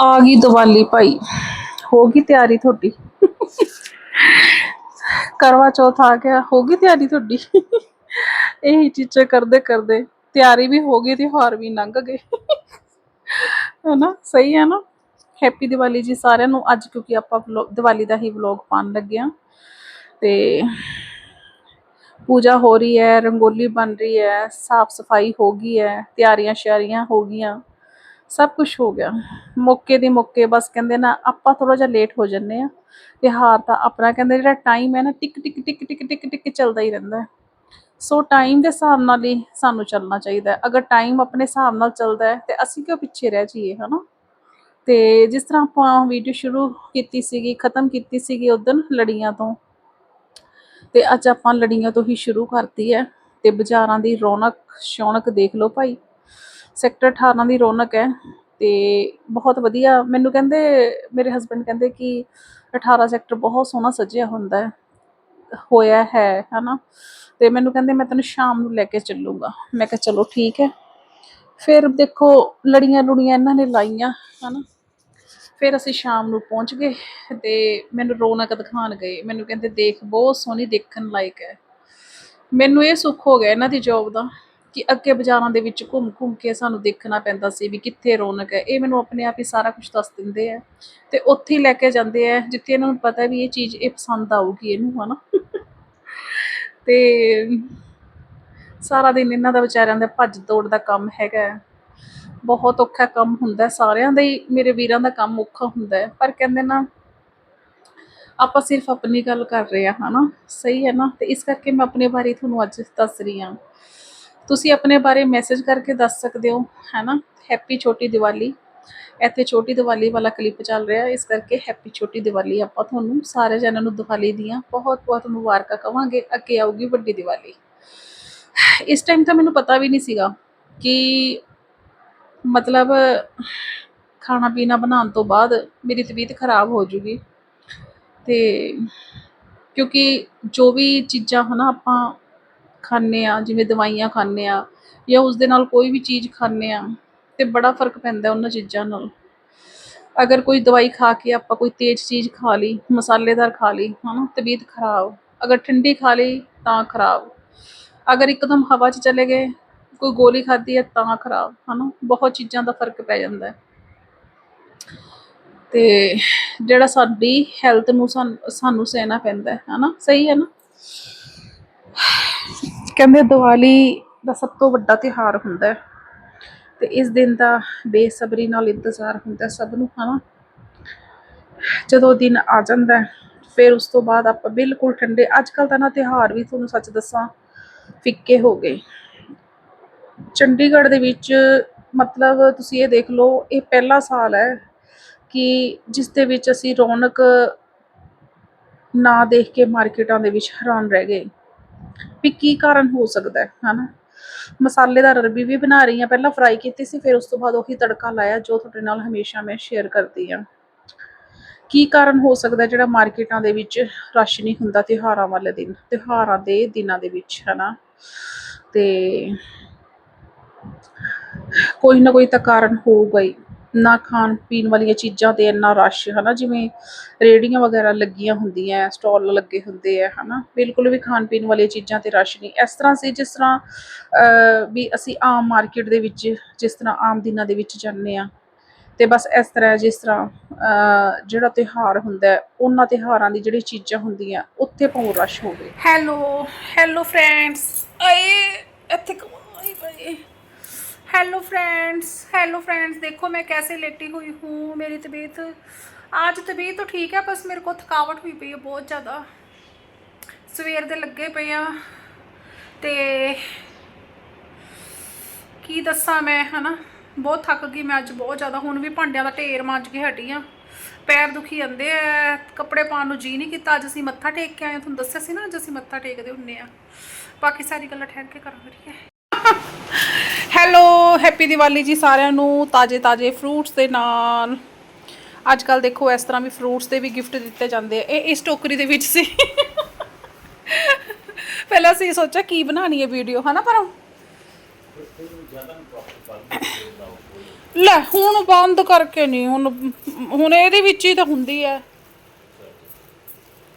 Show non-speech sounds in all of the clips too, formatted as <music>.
ਆ ਗਈ ਦੀਵਾਲੀ ਭਾਈ। ਹੋ ਗਈ ਤਿਆਰੀ ਤੁਹਾਡੀ। ਕਰਵਾ ਚੌਥ ਆ ਗਿਆ। ਹੋ ਗਈ ਤਿਆਰੀ ਤੁਹਾਡੀ? ਇਹੀ ਚੀਜ਼ਾਂ ਕਰਦੇ ਕਰਦੇ। ਤਿਆਰੀ ਵੀ ਹੋ ਗਈ, ਤਿਉਹਾਰ ਵੀ ਲੰਘ ਗਏ। ਹਨਾ? ਸਹੀ ਹੈ ਨਾ? ਹੈਪੀ ਦੀਵਾਲੀ ਜੀ ਸਾਰਿਆਂ ਨੂੰ। ਅੱਜ ਕਿਉਂਕਿ ਆਪਾਂ ਵਲੌਗ- ਦੀਵਾਲੀ ਦਾ ਹੀ ਵਲੌਗ ਪਾਉਣ ਲੱਗੇ ਹਾਂ। ਤੇ ਪੂਜਾ ਹੋ ਰਹੀ ਹੈ, ਰੰਗੋਲੀ ਬਣ ਰਹੀ ਹੈ, ਸਾਫ਼ ਸਫ਼ਾਈ ਹੋ ਗਈ ਹੈ ਤਿਆਰੀਆਂ ਸ਼ਿਆਰੀਆਂ ਹੋ ਗਈਆਂ। ਸਭ ਕੁਝ ਹੋ ਗਿਆ। ਮੌਕੇ ਦੇ ਮੌਕੇ ਬਸ ਕਹਿੰਦੇ ਨਾ ਆਪਾਂ ਥੋੜਾ ਜਿਹਾ ਲੇਟ ਹੋ ਜੰਨੇ ਆ ਤਿਉਹਾਰ ਤਾਂ ਆਪਣਾ ਕਹਿੰਦੇ ਜਿਹੜਾ ਟਾਈਮ ਹੈ ਨਾ ਟਿਕ ਟਿਕ ਟਿਕ ਟਿਕ ਟਿਕ ਟਿਕ ਚੱਲਦਾ ਹੀ ਰਹਿੰਦਾ ਸੋ ਟਾਈਮ ਦੇ ਹਿਸਾਬ ਨਾਲ ਹੀ ਸਾਨੂੰ ਚੱਲਣਾ ਚਾਹੀਦਾ ਅਗਰ ਟਾਈਮ ਆਪਣੇ ਹਿਸਾਬ ਨਾਲ ਚੱਲਦਾ ਹੈ ਤੇ ਅਸੀਂ ਕਿਉਂ ਪਿੱਛੇ ਰਹਿ ਜਾਈਏ, ਹਨਾ? ਤੇ ਜਿਸ ਤਰ੍ਹਾਂ ਆਪਾਂ ਵੀਡੀਓ ਸ਼ੁਰੂ ਕੀਤੀ ਸੀਗੀ, ਖਤਮ ਕੀਤੀ ਸੀਗੀ ਉਦੋਂ ਲੜੀਆਂ ਤੋਂ, ਤੇ ਅੱਜ ਆਪਾਂ ਲੜੀਆਂ ਤੋਂ ਹੀ ਸ਼ੁਰੂ ਕਰਤੀ ਹੈ ਤੇ ਬਾਜ਼ਾਰਾਂ ਦੀ ਰੌਣਕ, ਸ਼ੌਣਕ ਦੇਖ ਲਓ ਭਾਈ। ਸੈਕਟਰ 18 ਦੀ ਰੌਣਕ ਹੈ ਤੇ ਬਹੁਤ ਵਧੀਆ। ਮੈਨੂੰ ਕਹਿੰਦੇ, ਮੇਰੇ ਹਸਬੰਡ ਕਹਿੰਦੇ ਕਿ 18 ਸੈਕਟਰ ਬਹੁਤ ਸੋਹਣਾ ਸਜਿਆ ਹੁੰਦਾ ਹੈ, ਹੋਇਆ ਹੈ, ਹਨਾ? ਤੇ ਮੈਨੂੰ ਕਹਿੰਦੇ, ਮੈਂ ਤੈਨੂੰ ਸ਼ਾਮ ਨੂੰ ਲੈ ਕੇ ਚੱਲੂਗਾ। ਮੈਂ ਕਿਹਾ, ਚਲੋ ਠੀਕ ਹੈ। ਫਿਰ ਦੇਖੋ, ਲੜੀਆਂ ਲੁੜੀਆਂ ਇਹਨਾਂ ਨੇ ਲਾਈਆਂ, ਹਨਾ? ਫਿਰ ਅਸੀਂ ਸ਼ਾਮ ਨੂੰ ਪਹੁੰਚ ਗਏ ਤੇ ਮੈਨੂੰ ਰੌਣਕ ਦਿਖਾਣ ਗਏ। ਮੈਨੂੰ ਕਹਿੰਦੇ, ਦੇਖ, ਬਹੁਤ ਸੋਹਣੀ ਦੇਖਣ ਲਾਇਕ ਹੈ। ਮੈਨੂੰ ਇਹ ਸੁੱਖ ਹੋ ਗਿਆ ਇਹਨਾਂ ਦੀ ਜੌਬ ਦਾ। ਕਿ ਅੱਗੇ ਬਾਜ਼ਾਰਾਂ ਦੇ ਵਿੱਚ ਘੁੰਮ ਘੁੰਮ ਕੇ ਸਾਨੂੰ ਦੇਖਣਾ ਪੈਂਦਾ ਸੀ ਵੀ ਕਿੱਥੇ ਰੌਣਕ ਹੈ। ਇਹ ਮੈਨੂੰ ਆਪਣੇ ਆਪ ਹੀ ਸਾਰਾ ਕੁਝ ਦੱਸ ਦਿੰਦੇ ਆ। ਤੇ ਉੱਥੇ ਹੀ ਲੈ ਕੇ ਜਾਂਦੇ ਆ, ਜਿੱਥੇ ਇਹਨਾਂ ਨੂੰ ਪਤਾ ਵੀ ਇਹ ਚੀਜ਼ ਇਹ ਪਸੰਦ ਆਊਗੀ ਇਹਨੂੰ, ਹਨਾ? <laughs> ਤੇ ਸਾਰਾ ਦਿਨ ਇਹਨਾਂ ਦਾ ਵਿਚਾਰਿਆਂ ਦਾ ਭੱਜ ਦੌੜ ਦਾ ਕੰਮ ਹੈਗਾ ਹੈ। ਬਹੁਤ ਔਖਾ ਕੰਮ ਹੁੰਦਾ ਸਾਰਿਆਂ ਦਾ ਹੀ, ਮੇਰੇ ਵੀਰਾਂ ਦਾ ਕੰਮ ਔਖਾ ਹੁੰਦਾ ਹੈ। ਪਰ ਕਹਿੰਦੇ ਨਾ, ਆਪਾਂ ਸਿਰਫ ਆਪਣੀ ਗੱਲ ਕਰ ਰਹੇ ਆ ਹਨਾ? ਸਹੀ ਹੈ ਨਾ? ਤੇ ਇਸ ਕਰਕੇ ਮੈਂ ਆਪਣੇ ਬਾਰੇ ਤੁਹਾਨੂੰ ਅੱਜ ਦੱਸ ਰਹੀ ਹਾਂ। ਤੁਸੀਂ ਆਪਣੇ ਬਾਰੇ ਮੈਸੇਜ ਕਰਕੇ ਦੱਸ ਸਕਦੇ ਹੋ, ਹੈਨਾ? ਹੈਪੀ ਛੋਟੀ ਦੀਵਾਲੀ। ਇੱਥੇ ਛੋਟੀ ਦੀਵਾਲੀ ਵਾਲਾ ਕਲਿੱਪ ਚੱਲ ਰਿਹਾ, ਇਸ ਕਰਕੇ ਹੈਪੀ ਛੋਟੀ ਦੀਵਾਲੀ ਆਪਾਂ ਤੁਹਾਨੂੰ ਸਾਰੇ ਜਣਾਂ ਨੂੰ ਦੀਵਾਲੀ ਦੀਆਂ ਬਹੁਤ ਬਹੁਤ ਮੁਬਾਰਕਾਂ ਕਵਾਂਗੇ, ਅੱਗੇ ਆਊਗੀ ਵੱਡੀ ਦੀਵਾਲੀ। ਇਸ ਟਾਈਮ ਤਾਂ ਮੈਨੂੰ ਪਤਾ ਵੀ ਨਹੀਂ ਸੀਗਾ ਕਿ ਮਤਲਬ ਖਾਣਾ ਪੀਣਾ ਬਣਾਉਣ ਤੋਂ ਬਾਅਦ ਮੇਰੀ ਤਬੀਅਤ ਖਰਾਬ ਹੋ ਜੂਗੀ। ਤੇ ਕਿਉਂਕਿ ਜੋ ਵੀ ਚੀਜ਼ਾਂ ਹਨਾ ਆਪਾਂ ਖਾਂਦੇ ਆ ਜਿਵੇਂ ਦਵਾਈਆਂ ਖਾਂਦੇ ਆ ਜਾਂ ਉਸ ਦੇ ਨਾਲ ਕੋਈ ਵੀ ਚੀਜ਼ ਖਾਂਦੇ ਆ ਤੇ ਬੜਾ ਫ਼ਰਕ ਪੈਂਦਾ ਉਹਨਾਂ ਚੀਜ਼ਾਂ ਨਾਲ। ਅਗਰ ਕੋਈ ਦਵਾਈ ਖਾ ਕੇ ਆਪਾਂ ਕੋਈ ਤੇਜ਼ ਚੀਜ਼ ਖਾ ਲਈ, ਮਸਾਲੇਦਾਰ ਖਾ ਲਈ, ਹਨਾ, ਤਬੀਅਤ ਖਰਾਬ, ਅਗਰ ਠੰਡੀ ਖਾ ਲਈ ਤਾਂ ਖਰਾਬ। ਅਗਰ ਇੱਕਦਮ ਹਵਾ 'ਚ ਚਲੇ ਗਏ, ਕੋਈ ਗੋਲੀ ਖਾਧੀ ਹੈ ਤਾਂ ਖਰਾਬ, ਹਨਾ, ਬਹੁਤ ਚੀਜ਼ਾਂ ਦਾ ਫ਼ਰਕ ਪੈ ਜਾਂਦਾ ਹੈ। ਤੇ ਜਿਹੜਾ ਸਾਡੀ ਹੈਲਥ ਨੂੰ ਸਾਨੂੰ ਸਾਨੂੰ ਸਹਿਣਾ ਪੈਂਦਾ ਹੈ, ਹਨਾ, ਸਹੀ ਹੈ ਨਾ? ਕਹਿੰਦੇ ਦੀਵਾਲੀ ਦਾ ਸਭ ਤੋਂ ਵੱਡਾ ਤਿਉਹਾਰ ਹੁੰਦਾ ਹੈ ਤੇ ਇਸ ਦਿਨ ਦਾ ਬੇਸਬਰੀ ਨਾਲ ਇੰਤਜ਼ਾਰ ਹੁੰਦਾ ਸਭ ਨੂੰ, ਹਨਾ? ਜਦੋਂ ਦਿਨ ਆ ਜਾਂਦਾ ਫਿਰ ਉਸ ਤੋਂ ਬਾਅਦ ਆਪਾਂ ਬਿਲਕੁਲ ਠੰਡੇ ਅੱਜ ਕੱਲ ਤਾਂ ਨਾ ਤਿਉਹਾਰ ਵੀ ਤੁਹਾਨੂੰ ਸੱਚ ਦੱਸਾਂ ਫਿੱਕੇ ਹੋ ਗਏ। ਚੰਡੀਗੜ੍ਹ ਦੇ ਵਿੱਚ ਮਤਲਬ ਤੁਸੀਂ ਇਹ ਦੇਖ ਲਓ, ਇਹ ਪਹਿਲਾ ਸਾਲ ਹੈ ਕਿ ਜਿਸ ਦੇ ਵਿੱਚ ਅਸੀਂ ਰੌਣਕ ਨਾ ਦੇਖ ਕੇ ਮਾਰਕੀਟਾਂ ਦੇ ਵਿੱਚ ਹੈਰਾਨ ਰਹਿ ਗਏ। ਵੀ ਕੀ ਕਾਰਨ ਹੋ ਸਕਦਾ ਹੈ, ਹਨਾ? ਮਸਾਲੇਦਾਰ ਅਰਬੀ ਵੀ ਬਣਾ ਰਹੀ ਹਾਂ, ਪਹਿਲਾਂ ਫਰਾਈ ਕੀਤੀ ਸੀ, ਫਿਰ ਉਸ ਤੋਂ ਬਾਅਦ ਉਹੀ ਤੜਕਾ ਲਾਇਆ, ਜੋ ਤੁਹਾਡੇ ਨਾਲ ਹਮੇਸ਼ਾ ਮੈਂ ਸ਼ੇਅਰ ਕਰਦੀ ਹਾਂ। ਕੀ ਕਾਰਨ ਹੋ ਸਕਦਾ ਜਿਹੜਾ ਮਾਰਕੀਟਾਂ ਦੇ ਵਿੱਚ ਰਸ਼ ਨਹੀਂ ਹੁੰਦਾ ਤਿਉਹਾਰਾਂ ਵਾਲੇ ਦਿਨ, ਤਿਉਹਾਰਾਂ ਦੇ ਦਿਨਾਂ ਦੇ ਵਿੱਚ, ਹਨਾ? ਤੇ ਕੋਈ ਨਾ ਕੋਈ ਤਾਂ ਕਾਰਨ ਹੋਊਗਾ ਹੀ। ਨਾ ਖਾਣ ਪੀਣ ਵਾਲੀਆਂ ਚੀਜ਼ਾਂ ਤੇ ਇੰਨਾ ਰਸ਼ ਹੈ ਨਾ ਜਿਵੇਂ ਰੇਹੜੀਆਂ ਵਗੈਰਾ ਲੱਗੀਆਂ ਹੁੰਦੀਆਂ, ਸਟਾਲ ਲੱਗੇ ਹੁੰਦੇ ਆ ਨਾ ਬਿਲਕੁਲ ਵੀ ਖਾਣ ਪੀਣ ਵਾਲੀਆਂ ਚੀਜ਼ਾਂ ਤੇ ਰਸ਼ ਨਹੀਂ। ਇਸ ਤਰ੍ਹਾਂ ਸੀ ਜਿਸ ਤਰ੍ਹਾਂ ਵੀ ਅਸੀਂ ਆਮ ਮਾਰਕੀਟ ਦੇ ਵਿੱਚ, ਜਿਸ ਤਰ੍ਹਾਂ ਆਮ ਦਿਨਾਂ ਦੇ ਵਿੱਚ ਜਾਂਦੇ ਹਾਂ ਅਤੇ ਬਸ ਇਸ ਤਰ੍ਹਾਂ ਜਿਸ ਤਰ੍ਹਾਂ ਜਿਹੜਾ ਤਿਉਹਾਰ ਹੁੰਦਾ ਉਹਨਾਂ ਤਿਉਹਾਰਾਂ ਦੀ ਜਿਹੜੀ ਚੀਜ਼ਾਂ ਹੁੰਦੀਆਂ, ਉੱਥੇ ਭਾਵੇਂ ਰਸ਼ ਹੋਵੇ। ਹੈਲੋ ਹੈਲੋ ਫਰੈਂਡਸ, ਆਏ, ਇੱਥੇ ਕਮਾਈ ਭਾਈ? हेलो फ्रेंड्स हेलो फ्रेंड्स देखो मैं कैसे लेटी हुई हूँ मेरी तबीयत आज तबीयत तो ठीक है बस मेरे को थकावट हुई पई है बहुत ज़्यादा ਸਵੇਰ ਦੇ ਲੱਗੇ ਪਏ ਆ ਤੇ ਕੀ ਦੱਸਾਂ ਮੈਂ ਹਨਾ ਬਹੁਤ ਥੱਕ ਗਈ ਮੈਂ ਅੱਜ ਬਹੁਤ ਜ਼ਿਆਦਾ ਹੁਣ ਵੀ ਭਾਂਡਿਆਂ ਦਾ ਢੇਰ ਮਾਂਜ ਕੇ ਹਟੀ ਆ ਪੈਰ ਦੁਖੀ ਜਾਂਦੇ ਆ ਕੱਪੜੇ ਪਾਉਣ ਨੂੰ ਜੀ ਨਹੀਂ ਕੀਤਾ ਅੱਜ ਅਸੀਂ ਮੱਥਾ ਟੇਕ ਕੇ ਆਏ ਹਾਂ, ਤੁਹਾਨੂੰ ਦੱਸਿਆ ਸੀ ਨਾ ਅੱਜ ਅਸੀਂ ਮੱਥਾ ਟੇਕਦੇ ਹੁੰਨੇ ਆ ਬਾਕੀ ਸਾਰੀ ਗੱਲਾਂ ਠਹਿਰ ਕੇ ਕਰਾਂਗੇ ਠੀਕ ਹੈ ਹੈਲੋ ਹੈਪੀ ਦੀਵਾਲੀ ਜੀ ਸਾਰਿਆਂ ਨੂੰ ਤਾਜੇ ਤਾਜੇ ਫਰੂਟਸ ਦੇ ਨਾਲ। ਅੱਜ ਕੱਲ ਦੇਖੋ, ਇਸ ਤਰ੍ਹਾਂ ਵੀ ਫਰੂਟਸ ਦੇ ਵੀ ਗਿਫਟ ਦਿੱਤੇ ਜਾਂਦੇ ਆ। ਇਹ ਇਸ ਟੋਕਰੀ ਦੇ ਵਿੱਚ ਸੀ। ਪਹਿਲਾਂ ਅਸੀਂ ਸੋਚਿਆ, ਕੀ ਬਣਾਣੀ ਹੈ ਵੀਡੀਓ ਹਨਾ ਪਰ ਲੈ, ਹੁਣ ਬੰਦ ਕਰਕੇ ਨਹੀਂ, ਹੁਣ ਹੁਣ ਇਹਦੇ ਵਿੱਚ ਹੀ ਤਾਂ ਹੁੰਦੀ ਹੈ।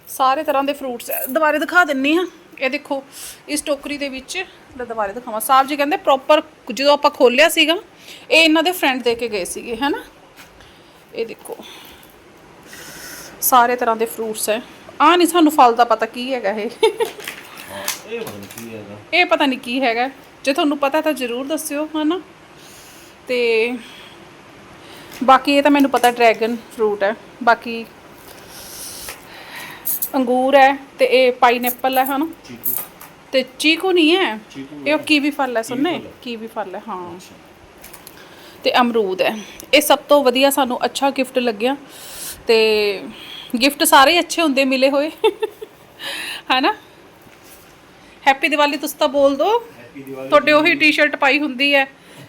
ਸਾਰੇ ਤਰ੍ਹਾਂ ਦੇ ਫਰੂਟਸ ਦੁਬਾਰੇ ਦਿਖਾ ਦਿੰਨੀ ਆ ਇਹ ਦੇਖੋ ਇਸ ਟੋਕਰੀ ਦੇ ਵਿੱਚ ਲੈ ਦੁਬਾਰੇ ਦਿਖਾਵਾਂ। ਸਾਹਿਬ ਜੀ ਕਹਿੰਦੇ ਪ੍ਰੋਪਰ ਜਦੋਂ ਆਪਾਂ ਖੋਲਿਆ ਸੀਗਾ ਇਹ ਇਹਨਾਂ ਦੇ ਫਰੈਂਡ ਦੇ ਕੇ ਗਏ ਸੀਗੇ ਹੈਨਾ? ਇਹ ਦੇਖੋ ਸਾਰੇ ਤਰ੍ਹਾਂ ਦੇ ਫਰੂਟਸ ਹੈ। ਆ ਨਹੀਂ ਸਾਨੂੰ ਫਲ ਦਾ ਪਤਾ ਕੀ ਹੈਗਾ ਇਹ। ਇਹ ਪਤਾ ਨਹੀਂ ਕੀ ਹੈਗਾ। ਇਹ ਪਤਾ ਨਹੀਂ ਕੀ ਹੈਗਾ। ਜੇ ਤੁਹਾਨੂੰ ਪਤਾ ਤਾਂ ਜ਼ਰੂਰ ਦੱਸਿਓ ਹਨਾ? ਤੇ ਬਾਕੀ ਇਹ ਤਾਂ ਮੈਨੂੰ ਪਤਾ ਡਰੈਗਨ ਫਰੂਟ ਹੈ। ਬਾਕੀ ਅੰਗੂਰ ਹੈ ਤੇ ਇਹ ਪਾਈਨਐਪਲ ਹੈ ਹਨਾ? ਚੀਕੂ। ਤੇ ਚੀਕੂ ਨਹੀਂ ਹੈ? ਚੀਕੂ ਇਹ ਕੀਵੀ ਫਲ ਹੈ ਸੁਣਨੇ। ਕੀਵੀ ਫਲ ਹੈ। ਹਾਂ ਤੇ ਅਮਰੂਦ ਹੈ। ਇਹ ਸਭ ਤੋਂ ਵਧੀਆ ਸਾਨੂੰ ਅੱਛਾ ਗਿਫਟ ਲੱਗਿਆ। ਤੇ ਗਿਫਟ ਸਾਰੇ ਅੱਛੇ ਹੁੰਦੇ ਮਿਲੇ ਹੋਏ। ਹੈਨਾ? ਹੈਪੀ ਦੀਵਾਲੀ ਤੁਸੀਂ ਤਾਂ ਬੋਲ ਦੋ। ਤੁਹਾਡੇ ਉਹੀ ਟੀ-ਸ਼ਰਟ ਪਾਈ ਹੁੰਦੀ ਹੈ।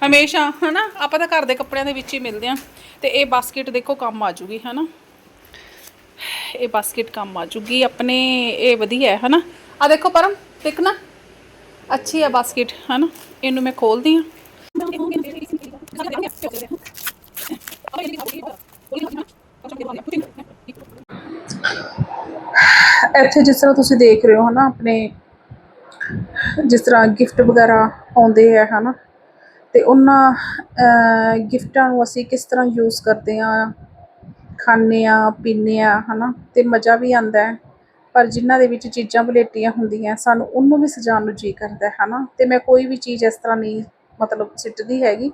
ਹਮੇਸ਼ਾ ਹਨਾ? ਆਪਾਂ ਤਾਂ ਘਰ ਦੇ ਕੱਪੜਿਆਂ ਦੇ ਵਿੱਚ ਹੀ ਮਿਲਦੇ ਆ ਤੇ ਇਹ ਬਾਸਕਟ ਦੇਖੋ ਕੰਮ ਆ ਜੂਗੀ ਹਨਾ? ਇਹ ਬਾਸਕਟ ਕੰਮ ਆ ਜੂਗੀ, ਆਪਣੇ ਇਹ ਵਧੀਆ ਹੈ, ਹਨਾ? ਆ ਦੇਖੋ ਪਰਮ ਦੇਖਣਾ ਅੱਛੀ ਹੈ ਬਾਸਕਟ ਹਨਾ? ਇਹਨੂੰ ਮੈਂ ਖੋਲਦੀ ਆ ਇੱਥੇ ਜਿਸ ਤਰ੍ਹਾਂ ਤੁਸੀਂ ਦੇਖ ਰਹੇ ਹੋ, ਹਨਾ, ਆਪਣੇ ਜਿਸ ਤਰ੍ਹਾਂ ਗਿਫਟ ਵਗੈਰਾ ਆਉਂਦੇ ਆ, ਹਨਾ? ਤੇ ਉਹਨਾਂ ਗਿਫਟਾਂ ਨੂੰ ਅਸੀਂ ਕਿਸ ਤਰ੍ਹਾਂ ਯੂਜ਼ ਕਰਦੇ ਆ ਖਾਂਦੇ ਹਾਂ ਪੀਂਦੇ ਹਾਂ ਹੈ ਨਾ ਅਤੇ ਮਜ਼ਾ ਵੀ ਆਉਂਦਾ ਪਰ ਜਿਨ੍ਹਾਂ ਦੇ ਵਿੱਚ ਚੀਜ਼ਾਂ ਵਲੇਟੀਆਂ ਹੁੰਦੀਆਂ, ਸਾਨੂੰ ਉਹਨੂੰ ਵੀ ਸਜਾਉਣ ਨੂੰ ਜੀਅ ਕਰਦਾ ਹੈ ਨਾ ਅਤੇ ਮੈਂ ਕੋਈ ਵੀ ਚੀਜ਼ ਇਸ ਤਰ੍ਹਾਂ ਨਹੀਂ, ਮਤਲਬ ਸਿੱਟਦੀ ਹੈਗੀ।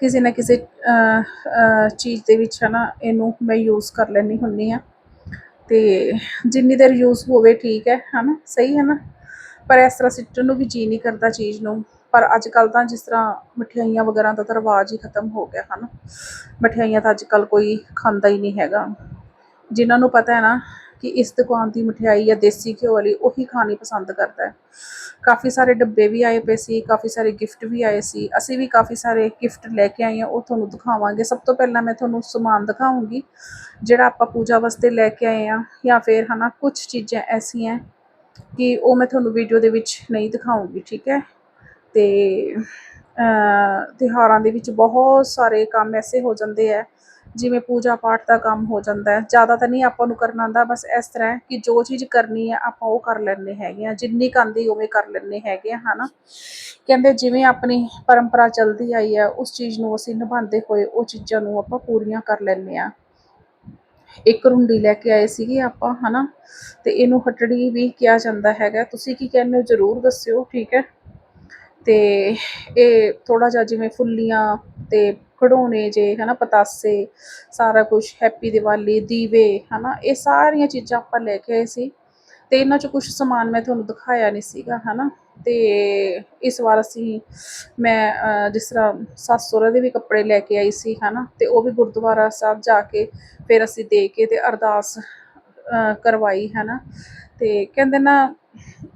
ਕਿਸੇ ਨਾ ਕਿਸੇ ਚੀਜ਼ ਦੇ ਵਿੱਚ ਹੈ ਨਾ ਇਹਨੂੰ ਮੈਂ ਯੂਜ਼ ਕਰ ਲੈਂਦੀ ਹੁੰਦੀ ਹਾਂ। ਅਤੇ ਜਿੰਨੀ ਦੇਰ ਯੂਜ਼ ਹੋਵੇ ਠੀਕ ਹੈ ਹੈ ਨਾ ਸਹੀ ਹੈ ਨਾ। ਪਰ ਇਸ ਤਰ੍ਹਾਂ ਸਿੱਟਣ ਨੂੰ ਵੀ ਜੀਅ ਨਹੀਂ ਕਰਦਾ ਚੀਜ਼ ਨੂੰ। ਪਰ ਅੱਜ ਕੱਲ ਤਾਂ ਜਿਸ ਤਰ੍ਹਾਂ ਮਠਿਆਈਆਂ ਵਗੈਰਾ ਦਾ ਤਾਂ ਰਿਵਾਜ ਹੀ ਖਤਮ ਹੋ ਗਿਆ ਹਨ। ਮਠਿਆਈਆਂ ਤਾਂ ਅੱਜ ਕੱਲ ਕੋਈ ਖਾਂਦਾ ਹੀ ਨਹੀਂ ਹੈਗਾ। ਜਿਨ੍ਹਾਂ ਨੂੰ ਪਤਾ ਹੈ ਨਾ ਕਿ ਇਸ ਦੁਕਾਨ ਦੀ ਮਠਿਆਈ ਜਾਂ ਦੇਸੀ ਘਿਓ ਵਾਲੀ ਉਹੀ ਖਾਣੀ ਪਸੰਦ ਕਰਦਾ ਹੈ। ਕਾਫੀ ਸਾਰੇ ਡੱਬੇ ਵੀ ਆਏ ਪਏ ਸੀ, ਕਾਫੀ ਸਾਰੇ ਗਿਫਟ ਵੀ ਆਏ ਸੀ। ਅਸੀਂ ਵੀ ਕਾਫੀ ਸਾਰੇ ਗਿਫਟ ਲੈ ਕੇ ਆਏ ਹਾਂ, ਉਹ ਤੁਹਾਨੂੰ ਦਿਖਾਵਾਂਗੇ। ਸਭ ਤੋਂ ਪਹਿਲਾਂ ਮੈਂ ਤੁਹਾਨੂੰ ਸਮਾਨ ਦਿਖਾਉਂਗੀ, ਜਿਹੜਾ ਆਪਾਂ ਪੂਜਾ ਵਾਸਤੇ ਲੈ ਕੇ ਆਏ ਆ ਜਾਂ ਫਿਰ ਹਨਾ ਕੁਝ ਚੀਜ਼ਾਂ ਐਸੀਆਂ ਕਿ ਉਹ ਮੈਂ ਤੁਹਾਨੂੰ ਵੀਡੀਓ ਦੇ ਵਿੱਚ ਨਹੀਂ ਦਿਖਾਉਂਗੀ, ਠੀਕ ਹੈ? ਤੇ ਤਿਉਹਾਰਾਂ ਦੇ ਵਿੱਚ ਬਹੁਤ ਸਾਰੇ ਕੰਮ ਐਸੇ ਹੋ ਜਾਂਦੇ ਹੈ ਜਿਵੇਂ ਪੂਜਾ ਪਾਠ ਦਾ ਕੰਮ ਹੋ ਜਾਂਦਾ ਜ਼ਿਆਦਾ ਤਾਂ ਨਹੀਂ ਆਪਾਂ ਨੂੰ ਕਰਨਾ ਆਉਂਦਾ, ਬਸ ਇਸ ਤਰ੍ਹਾਂ ਕਿ ਜੋ ਚੀਜ਼ ਕਰਨੀ ਹੈ ਆਪਾਂ ਉਹ ਕਰ ਲੈਂਦੇ ਹੈਗੇ ਹਾਂ ਜਿੰਨੀ ਕੁ ਆਉਂਦੀ ਉਵੇਂ ਕਰ ਲੈਂਦੇ ਹੈਗੇ ਹਾਂ ਹੈ ਨਾ ਕਹਿੰਦੇ ਜਿਵੇਂ ਆਪਣੀ ਪਰੰਪਰਾ ਚੱਲਦੀ ਆਈ ਹੈ ਉਸ ਚੀਜ਼ ਨੂੰ ਅਸੀਂ ਨਿਭਾਉਂਦੇ ਹੋਏ ਉਹ ਚੀਜ਼ਾਂ ਨੂੰ ਆਪਾਂ ਪੂਰੀਆਂ ਕਰ ਲੈਂਦੇ ਹਾਂ ਇੱਕ ਰੁੰਡੀ ਲੈ ਕੇ ਆਏ ਸੀਗੇ ਆਪਾਂ ਹੈ ਨਾ ਅਤੇ ਇਹਨੂੰ ਹਟੜੀ ਵੀ ਕਿਹਾ ਜਾਂਦਾ ਹੈਗਾ। ਤੁਸੀਂ ਕੀ ਕਹਿੰਦੇ ਹੋ? ਜ਼ਰੂਰ ਦੱਸਿਓ, ਠੀਕ ਹੈ? ਤੇ ਇਹ ਥੋੜ੍ਹਾ ਜਿਹਾ ਜਿਵੇਂ ਫੁੱਲੀਆਂ ਅਤੇ ਖਿਡੌਣੇ ਜੇ ਹੈ ਨਾ ਪਤਾਸੇ, ਸਾਰਾ ਕੁਛ, ਹੈਪੀ ਦੀਵਾਲੀ, ਦੀਵੇ ਹੈ ਨਾ ਇਹ ਸਾਰੀਆਂ ਚੀਜ਼ਾਂ ਆਪਾਂ ਲੈ ਕੇ ਆਏ ਸੀ। ਅਤੇ ਇਹਨਾਂ 'ਚੋਂ ਕੁਛ ਸਮਾਨ ਮੈਂ ਤੁਹਾਨੂੰ ਦਿਖਾਇਆ ਨਹੀਂ ਸੀਗਾ ਹੈ ਨਾ ਅਤੇ ਇਸ ਵਾਰ ਅਸੀਂ, ਮੈਂ ਜਿਸ ਤਰ੍ਹਾਂ ਸੱਸ ਸਹੁਰੇ ਦੇ ਵੀ ਕੱਪੜੇ ਲੈ ਕੇ ਆਈ ਸੀ ਹੈ ਨਾ ਅਤੇ ਉਹ ਵੀ ਗੁਰਦੁਆਰਾ ਸਾਹਿਬ ਜਾ ਕੇ ਫਿਰ ਅਸੀਂ ਦੇ ਕੇ ਅਤੇ ਅਰਦਾਸ ਕਰਵਾਈ ਹੈ ਨਾ ਅਤੇ ਕਹਿੰਦੇ ਨਾ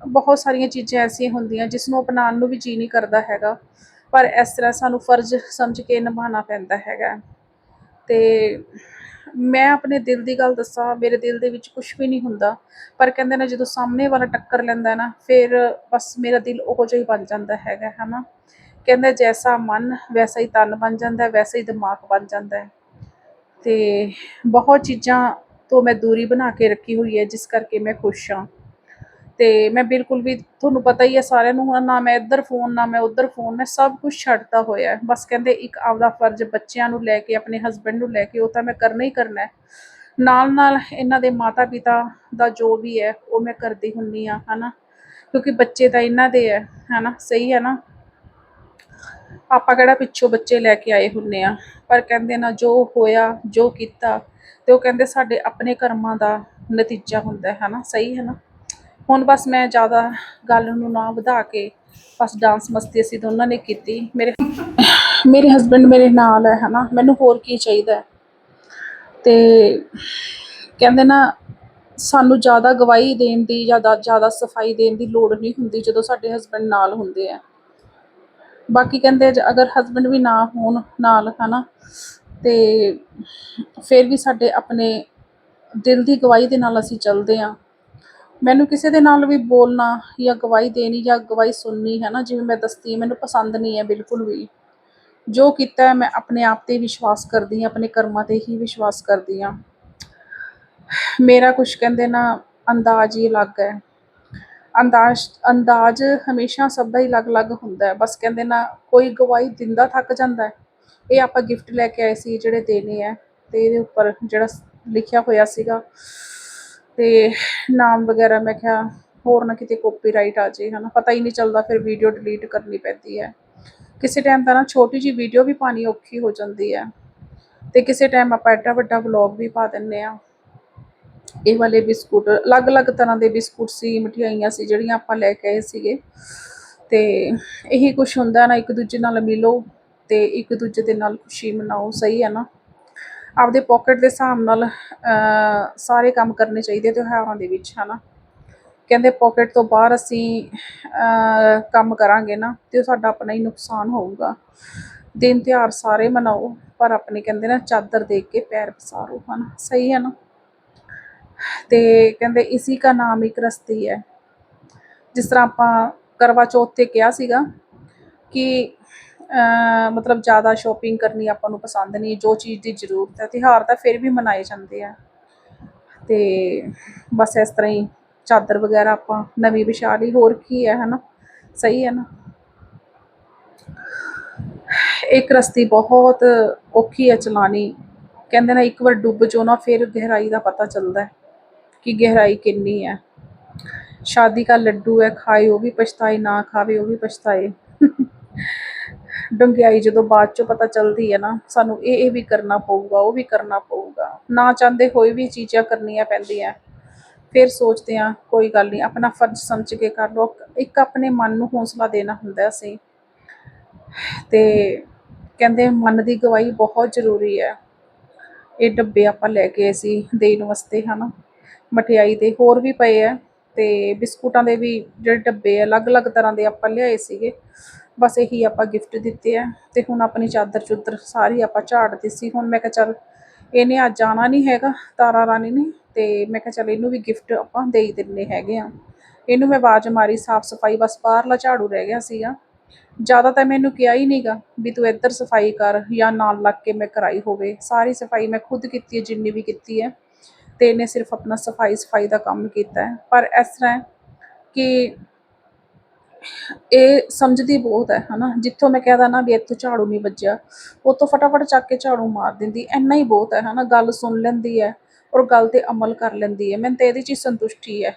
ਬਹੁਤ ਸਾਰੀਆਂ ਚੀਜ਼ਾਂ ਐਸੀਆਂ ਹੁੰਦੀਆਂ ਜਿਸ ਨੂੰ ਅਪਣਾਉਣ ਨੂੰ ਵੀ ਜੀ ਨਹੀਂ ਕਰਦਾ ਹੈਗਾ। ਪਰ ਇਸ ਤਰ੍ਹਾਂ ਸਾਨੂੰ ਫਰਜ਼ ਸਮਝ ਕੇ ਨਿਭਾਉਣਾ ਪੈਂਦਾ ਹੈਗਾ। ਤੇ ਮੈਂ ਆਪਣੇ ਦਿਲ ਦੀ ਗੱਲ ਦੱਸਾਂ, ਮੇਰੇ ਦਿਲ ਦੇ ਵਿੱਚ ਕੁਝ ਵੀ ਨਹੀਂ ਹੁੰਦਾ। ਪਰ ਕਹਿੰਦੇ ਨੇ ਜਦੋਂ ਸਾਹਮਣੇ ਵਾਲਾ ਟੱਕਰ ਲੈਂਦਾ ਨਾ, ਫਿਰ ਬਸ ਮੇਰਾ ਦਿਲ ਉਹੋ ਜਿਹਾ ਹੀ ਬਣ ਜਾਂਦਾ ਹੈਗਾ, ਹਨਾ। ਕਹਿੰਦਾ ਜੈਸਾ ਮਨ, ਵੈਸਾ ਹੀ ਤਨ ਬਣ ਜਾਂਦਾ, ਵੈਸਾ ਹੀ ਦਿਮਾਗ ਬਣ ਜਾਂਦਾ। ਹੈ ਤੇ ਬਹੁਤ ਚੀਜ਼ਾਂ ਤੋਂ ਮੈਂ ਦੂਰੀ ਬਣਾ ਕੇ ਰੱਖੀ ਹੋਈ ਹੈ, ਜਿਸ ਕਰਕੇ ਮੈਂ ਖੁਸ਼ ਹਾਂ। ਤੇ ਮੈਂ ਬਿਲਕੁਲ ਵੀ ਤੁਹਾਨੂੰ ਪਤਾ ਹੀ ਹੈ ਸਾਰਿਆਂ ਨੂੰ ਹੁਣ ਨਾ ਮੈਂ ਇੱਧਰ ਫੋਨ ਨਾ ਮੈਂ ਉੱਧਰ ਫੋਨ ਮੈਂ ਸਭ ਕੁਝ ਛੱਡਤਾ ਹੋਇਆ ਬਸ ਕਹਿੰਦੇ ਇੱਕ ਆਪਦਾ ਫਰਜ਼ ਬੱਚਿਆਂ ਨੂੰ ਲੈ ਕੇ, ਆਪਣੇ ਹਸਬੰਡ ਨੂੰ ਲੈ ਕੇ, ਉਹ ਤਾਂ ਮੈਂ ਕਰਨਾ ਹੀ ਕਰਨਾ ਹੈ। ਨਾਲ ਨਾਲ ਇਹਨਾਂ ਦੇ ਮਾਤਾ ਪਿਤਾ ਦਾ ਜੋ ਵੀ ਹੈ, ਉਹ ਮੈਂ ਕਰਦੀ ਹੁੰਨੀ ਆ ਹਨਾ? ਕਿਉਂਕਿ ਬੱਚੇ ਤਾਂ ਇਹਨਾਂ ਦੇ ਹੈ, ਹਨਾ? ਸਹੀ ਹੈ ਨਾ? ਆਪਾਂ ਕਿਹੜਾ ਪਿੱਛੋਂ ਬੱਚੇ ਲੈ ਕੇ ਆਏ ਹੁੰਨੇ ਆ ਪਰ ਕਹਿੰਦੇ ਨਾ ਜੋ ਹੋਇਆ, ਜੋ ਕੀਤਾ, ਤੇ ਉਹ ਕਹਿੰਦੇ ਸਾਡੇ ਆਪਣੇ ਕਰਮਾਂ ਦਾ ਨਤੀਜਾ ਹੁੰਦਾ ਹੈ, ਹਨਾ? ਸਹੀ ਹੈ ਨਾ? ਹੁਣ ਬਸ ਮੈਂ ਜ਼ਿਆਦਾ ਗੱਲ ਨੂੰ ਨਾ ਵਧਾ ਕੇ ਬਸ ਡਾਂਸ ਮਸਤੀ ਅਸੀਂ ਦੋਨਾਂ ਨੇ ਕੀਤੀ। ਮੇਰੇ ਮੇਰੇ ਹਸਬੰਡ ਮੇਰੇ ਨਾਲ ਹੈ, ਹਨਾ? ਮੈਨੂੰ ਹੋਰ ਕੀ ਚਾਹੀਦਾ ਹੈ? ਤੇ ਕਹਿੰਦੇ ਨਾ, ਸਾਨੂੰ ਜ਼ਿਆਦਾ ਗਵਾਹੀ ਦੇਣ ਦੀ ਜ਼ਿਆਦਾ ਜ਼ਿਆਦਾ ਸਫ਼ਾਈ ਦੇਣ ਦੀ ਲੋੜ ਨਹੀਂ ਹੁੰਦੀ ਜਦੋਂ ਸਾਡੇ ਹਸਬੰਡ ਨਾਲ ਹੁੰਦੇ ਆ। ਬਾਕੀ ਕਹਿੰਦੇ ਜ- ਅਗਰ ਹਸਬੰਡ ਵੀ ਨਾ ਹੋਣ ਨਾਲ, ਹਨਾ? ਤੇ ਫਿਰ ਵੀ ਸਾਡੇ ਆਪਣੇ ਦਿਲ ਦੀ ਗਵਾਹੀ ਦੇ ਨਾਲ ਅਸੀਂ ਚੱਲਦੇ ਆ। ਮੈਨੂੰ ਕਿਸੇ ਦੇ ਨਾਲ ਵੀ ਬੋਲਣਾ ਜਾਂ ਗਵਾਹੀ ਦੇਣੀ ਜਾਂ ਗਵਾਹੀ ਸੁਣਨੀ ਹੈ ਨਾ, ਜਿਵੇਂ ਮੈਂ ਦੱਸਦੀ ਮੈਨੂੰ ਪਸੰਦ ਨਹੀਂ ਹੈ ਬਿਲਕੁਲ ਵੀ। ਜੋ ਕੀਤਾ ਮੈਂ ਆਪਣੇ ਆਪ ਤੇ ਵਿਸ਼ਵਾਸ ਕਰਦੀ ਹਾਂ, ਆਪਣੇ ਕਰਮਾਂ ਤੇ ਹੀ ਵਿਸ਼ਵਾਸ ਕਰਦੀ ਹਾਂ। ਮੇਰਾ ਕੁਝ ਕਹਿੰਦੇ ਨਾ, ਅੰਦਾਜ਼ ਹੀ ਅਲੱਗ ਹੈ। ਅੰਦਾਜ਼ ਅੰਦਾਜ਼ ਹਮੇਸ਼ਾ ਸਭ ਦਾ ਹੀ ਅਲੱਗ-ਅਲੱਗ ਹੁੰਦਾ ਹੈ। ਬਸ ਕਹਿੰਦੇ ਨਾ, ਕੋਈ ਗਵਾਹੀ ਦਿੰਦਾ ਥੱਕ ਜਾਂਦਾ ਹੈ। ਇਹ ਆਪਾਂ ਗਿਫਟ ਲੈ ਕੇ ਆਏ ਸੀ, ਜਿਹੜੇ ਦੇਣੇ ਹੈ, ਤੇ ਇਹਦੇ ਉੱਪਰ ਜਿਹੜਾ ਲਿਖਿਆ ਹੋਇਆ ਸੀਗਾ ਤੇ ਨਾਮ ਵਗੈਰਾ ਮੈਂ ਕਿਹਾ ਹੋਰ ਨਾ ਕਿਤੇ ਕਾਪੀਰਾਈਟ ਆ ਜੇ ਹਨਾ। ਪਤਾ ਹੀ ਨਹੀਂ ਚੱਲਦਾ ਫਿਰ ਵੀਡੀਓ ਡਿਲੀਟ ਕਰਨੀ ਪੈਂਦੀ ਹੈ। ਕਿਸੇ ਟਾਈਮ ਤਾਂ ਨਾ ਛੋਟੀ ਜੀ ਵੀਡੀਓ ਵੀ ਪਾਣੀ ਔਖੀ ਹੋ ਜਾਂਦੀ ਹੈ। ਤੇ ਕਿਸੇ ਟਾਈਮ ਆਪਾਂ ਐਡਾ ਵੱਡਾ ਵਲੌਗ ਵੀ ਪਾ ਦਿੰਨੇ ਆ ਇਹ ਵਾਲੇ ਬਿਸਕੁਟ, ਅਲੱਗ-ਅਲੱਗ ਤਰ੍ਹਾਂ ਦੇ ਬਿਸਕੁਟ ਸੀ ਮਠਿਆਈਆਂ ਸੀ, ਜਿਹੜੀਆਂ ਆਪਾਂ ਲੈ ਕੇ ਆਏ ਸੀਗੇ। ਤੇ ਇਹੀ ਕੁਝ ਹੁੰਦਾ ਨਾ, ਇੱਕ ਦੂਜੇ ਨਾਲ ਮਿਲੋ ਤੇ ਇੱਕ ਦੂਜੇ ਦੇ ਨਾਲ ਖੁਸ਼ੀ ਮਨਾਓ, ਸਹੀ ਹੈ ਨਾ। ਆਪਦੇ ਪਾਕਟ ਦੇ ਹਿਸਾਬ ਨਾਲ ਸਾਰੇ ਕੰਮ ਕਰਨੇ ਚਾਹੀਦੇ ਤਿਉਹਾਰਾਂ ਦੇ ਵਿੱਚ, ਹਨਾ। ਕਹਿੰਦੇ ਪਾਕਟ ਤੋਂ ਬਾਹਰ ਅਸੀਂ ਕੰਮ ਕਰਾਂਗੇ ਨਾ, ਤੇ ਉਹ ਸਾਡਾ ਆਪਣਾ ਹੀ ਨੁਕਸਾਨ ਹੋਊਗਾ। ਦਿਨ ਤਿਉਹਾਰ ਸਾਰੇ ਮਨਾਓ, ਪਰ ਆਪਣੇ ਕਹਿੰਦੇ ਨਾ ਚਾਦਰ ਦੇਖ ਕੇ ਪੈਰ ਪਸਾਰੋ, ਹਨਾ। ਸਹੀ ਹੈ ਨਾ? ਤੇ ਕਹਿੰਦੇ ਇਸੀ ਦਾ ਨਾਮ ਇੱਕ ਰਸਤੀ ਹੈ। ਜਿਸ ਤਰ੍ਹਾਂ ਆਪਾਂ ਕਰਵਾ ਚੌਥ ਤੇ ਕਿਹਾ ਸੀਗਾ ਕਿ ਮਤਲਬ ਜ਼ਿਆਦਾ ਸ਼ੋਪਿੰਗ ਕਰਨੀ ਆਪਾਂ ਨੂੰ ਪਸੰਦ ਨਹੀਂ, ਜੋ ਚੀਜ਼ ਦੀ ਜ਼ਰੂਰਤ ਹੈ, ਤਿਉਹਾਰ ਤਾਂ ਫਿਰ ਵੀ ਮਨਾਏ ਜਾਂਦੇ ਆ। ਅਤੇ ਬਸ ਇਸ ਤਰ੍ਹਾਂ ਹੀ ਚਾਦਰ ਵਗੈਰਾ ਆਪਾਂ, ਨਵੀਂ ਵਿਛਾ ਲਈ ਹੋਰ ਕੀ ਹੈ ਨਾ ਸਹੀ ਹੈ ਨਾ? ਇੱਕ ਰਸਤੀ ਬਹੁਤ ਔਖੀ ਹੈ ਚਲਾਣੀ ਕਹਿੰਦੇ ਨਾ ਇੱਕ ਵਾਰ ਡੁੱਬ ਜੋ ਨਾ, ਫਿਰ ਗਹਿਰਾਈ ਦਾ ਪਤਾ ਚੱਲਦਾ ਕਿ ਗਹਿਰਾਈ ਕਿੰਨੀ ਹੈ। ਸ਼ਾਦੀ ਦਾ ਲੱਡੂ ਹੈ, ਖਾਏ, ਉਹ ਵੀ ਪਛਤਾਏ, ਨਾ ਖਾਵੇ, ਉਹ ਵੀ ਪਛਤਾਏ। ਡੰਗਿਆਈ ਜਦੋਂ ਬਾਅਦ ਚੋਂ ਪਤਾ ਚੱਲਦੀ ਹੈ ਨਾ, ਸਾਨੂੰ ਇਹ ਇਹ ਵੀ ਕਰਨਾ ਪਊਗਾ, ਉਹ ਵੀ ਕਰਨਾ ਪਊਗਾ। ਨਾ ਚਾਹੁੰਦੇ ਹੋਏ ਵੀ ਚੀਜ਼ਾਂ ਕਰਨੀਆਂ ਪੈਂਦੀਆਂ। ਫਿਰ ਸੋਚਦੇ ਆ ਕੋਈ ਗੱਲ ਨਹੀਂ, ਆਪਣਾ ਫਰਜ਼ ਸਮਝ ਕੇ ਕਰ ਲਓ। ਇੱਕ ਆਪਣੇ ਮਨ ਨੂੰ ਹੌਸਲਾ ਦੇਣਾ ਹੁੰਦਾ ਸੀ ਤੇ ਕਹਿੰਦੇ ਮਨ ਦੀ ਗਵਾਹੀ ਬਹੁਤ ਜ਼ਰੂਰੀ ਹੈ। ਇਹ ਡੱਬੇ ਆਪਾਂ ਲੈ ਕੇ ਆਏ ਸੀ ਦੇਣ ਵਾਸਤੇ, ਹਨਾ। ਮਠਿਆਈ ਦੇ ਹੋਰ ਵੀ ਪਏ ਆ ਤੇ ਬਿਸਕੁਟਾਂ ਦੇ ਵੀ ਜਿਹੜੇ ਡੱਬੇ ਆ ਅਲੱਗ-ਅਲੱਗ ਤਰ੍ਹਾਂ ਦੇ ਆਪਾਂ ਲਿਆਏ ਸੀਗੇ। ਬਸ ਇਹੀ ਆਪਾਂ ਗਿਫਟ ਦਿੱਤੇ ਆ ਤੇ ਹੁਣ ਆਪਣੀ ਚਾਦਰ ਚੁੱਦਰ ਸਾਰੀ ਆਪਾਂ ਝਾੜ ਦਿੱਤੀ ਸੀ। ਹੁਣ ਮੈਂ ਕਿਹਾ ਚੱਲ ਇਹਨੇ ਅੱਜ ਜਾਣਾ ਨਹੀਂ ਹੈਗਾ, ਤਾਰਾ ਰਾਣੀ ਨੇ ਤੇ ਮੈਂ ਕਿਹਾ ਚੱਲ ਇਹਨੂੰ ਵੀ ਗਿਫਟ ਆਪਾਂ ਦੇ ਹੀ ਦਿੰਨੇ ਹੈਗੇ ਆ। ਇਹਨੂੰ ਮੈਂ ਆਵਾਜ਼ ਮਾਰੀ, ਸਾਫ਼ ਸਫ਼ਾਈ ਬਸ ਬਾਹਰਲਾ ਝਾੜੂ ਰਹਿ ਗਿਆ ਸੀਗਾ। ਜ਼ਿਆਦਾ ਤਾਂ ਮੈਨੂੰ ਕਿਹਾ ਹੀ ਨਹੀਂਗਾ ਵੀ ਤੂੰ ਇੱਧਰ ਸਫ਼ਾਈ ਕਰ ਜਾਂ ਨਾਲ ਲੱਗ ਕੇ ਮੈਂ ਕਰਾਈ ਹੋਵੇ। ਸਾਰੀ ਸਫ਼ਾਈ ਮੈਂ ਖੁਦ ਕੀਤੀ ਹੈ, ਜਿੰਨੀ ਵੀ ਕੀਤੀ ਹੈ ਤੇ ਇਹਨੇ ਸਿਰਫ ਆਪਣਾ ਸਫ਼ਾਈ ਸਫ਼ਾਈ ਦਾ ਕੰਮ ਕੀਤਾ ਹੈ। ਪਰ ਇਸ ਤਰ੍ਹਾਂ ਕਿ ਇਹ ਸਮਝਦੀ ਬਹੁਤ ਹੈ, ਹਨਾ। ਜਿੱਥੋਂ ਮੈਂ ਕਹਿਦਾ ਨਾ ਵੀ ਇੱਥੋਂ ਝਾੜੂ ਨਹੀਂ ਵੱਜਿਆ, ਉੱਥੋਂ ਫਟਾਫਟ ਚੱਕ ਕੇ ਝਾੜੂ ਮਾਰ ਦਿੰਦੀ। ਇੰਨਾ ਹੀ ਬਹੁਤ ਹੈ, ਹਨਾ। ਗੱਲ ਸੁਣ ਲੈਂਦੀ ਹੈ ਔਰ ਗੱਲ ਤੇ ਅਮਲ ਕਰ ਲੈਂਦੀ ਹੈ। ਮੈਨੂੰ ਤਾਂ ਇਹਦੇ 'ਚ ਹੀ ਸੰਤੁਸ਼ਟੀ ਹੈ।